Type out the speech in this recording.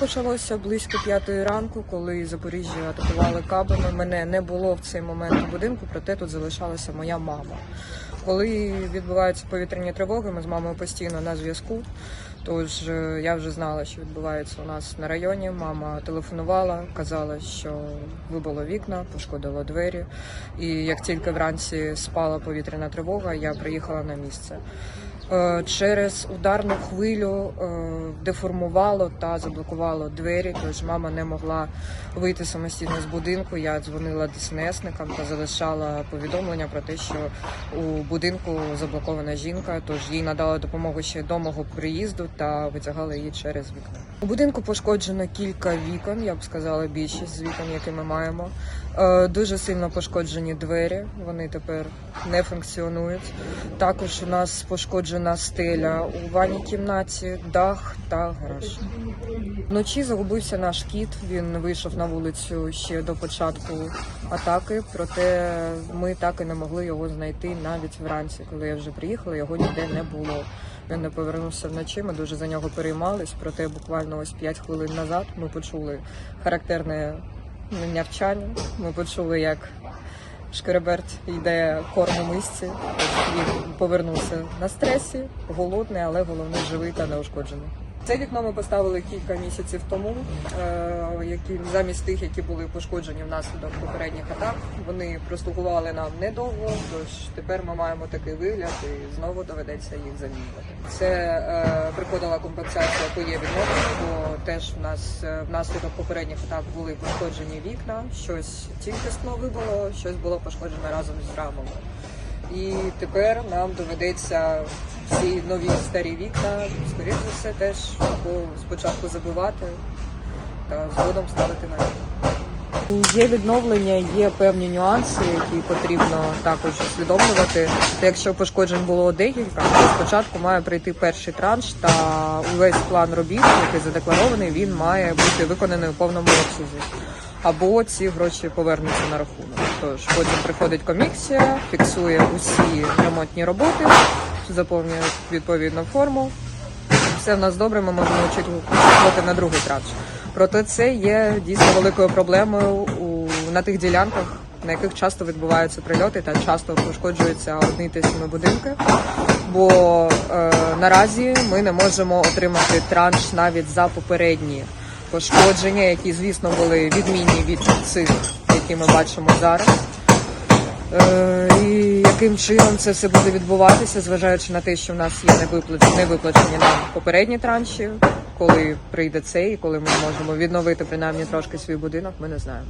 почалося близько п'ятої ранку, коли Запоріжжя атакували кабами. Мене не було в цей момент у будинку, проте тут залишалася моя мама. Коли відбуваються повітряні тривоги, ми з мамою постійно на зв'язку. Тож е, я вже знала, що відбувається у нас на районі. Мама телефонувала, казала, що вибило вікна, пошкодило двері. І як тільки вранці спала повітряна тривога, я приїхала на місце. Е, Через ударну хвилю е, деформувало та заблокувало двері, тож мама не могла вийти самостійно з будинку. Я дзвонила ДСНСникам та залишала повідомлення про те, що у будинку заблокована жінка, тож їй надали допомогу ще до мого приїзду та витягали її через вікно. У будинку пошкоджено кілька вікон, я б сказала, більшість з вікон, які ми маємо. Е, Дуже сильно пошкоджені двері, вони тепер не функціонують. Також у нас пошкоджена стеля у ванній кімнаті, дах та гараж. Вночі загубився наш кіт. Він вийшов на вулицю ще до початку атаки, проте ми так і не могли його знайти навіть вранці. Коли я вже приїхала, його ніде не було. Він не повернувся вночі. Ми дуже за нього переймались. Проте буквально ось 5 хвилин назад ми почули характерне нявчання. Ми почули, як Шкереберт йде корму мисці. Він повернувся на стресі, голодний, але головне живий та неушкоджений. Це вікно ми поставили кілька місяців тому, е, які замість тих, які були пошкоджені внаслідок попередніх атак. Вони прослугували нам недовго, тож тепер ми маємо такий вигляд і знову доведеться їх замінювати. Це е, приходила компенсація по є бо теж в нас е, внаслідок попередніх атак були пошкоджені вікна, щось тільки скло вибило, щось було пошкоджено разом з рамами. І тепер нам доведеться всі нові старі вікна, скоріш за все, теж або спочатку забивати та згодом ставити на Є відновлення, є певні нюанси, які потрібно також усвідомлювати. Якщо пошкоджень було декілька, то спочатку має прийти перший транш та увесь план робіт, який задекларований, він має бути виконаний у повному обсязі. Або ці гроші повернуться на рахунок. Тож потім приходить комісія, фіксує усі ремонтні роботи, заповнює відповідну форму. Все в нас добре, ми можемо очікувати на другий транш. Проте це є дійсно великою проблемою у на тих ділянках, на яких часто відбуваються прильоти та часто пошкоджуються одні ті самі будинки. Бо е, наразі ми не можемо отримати транш навіть за попередні пошкодження, які, звісно, були відмінні від цих, які ми бачимо зараз. Е, і яким чином це все буде відбуватися, зважаючи на те, що в нас є невиплачені, нам попередні транші, коли прийде це і коли ми можемо відновити принаймні трошки свій будинок, ми не знаємо.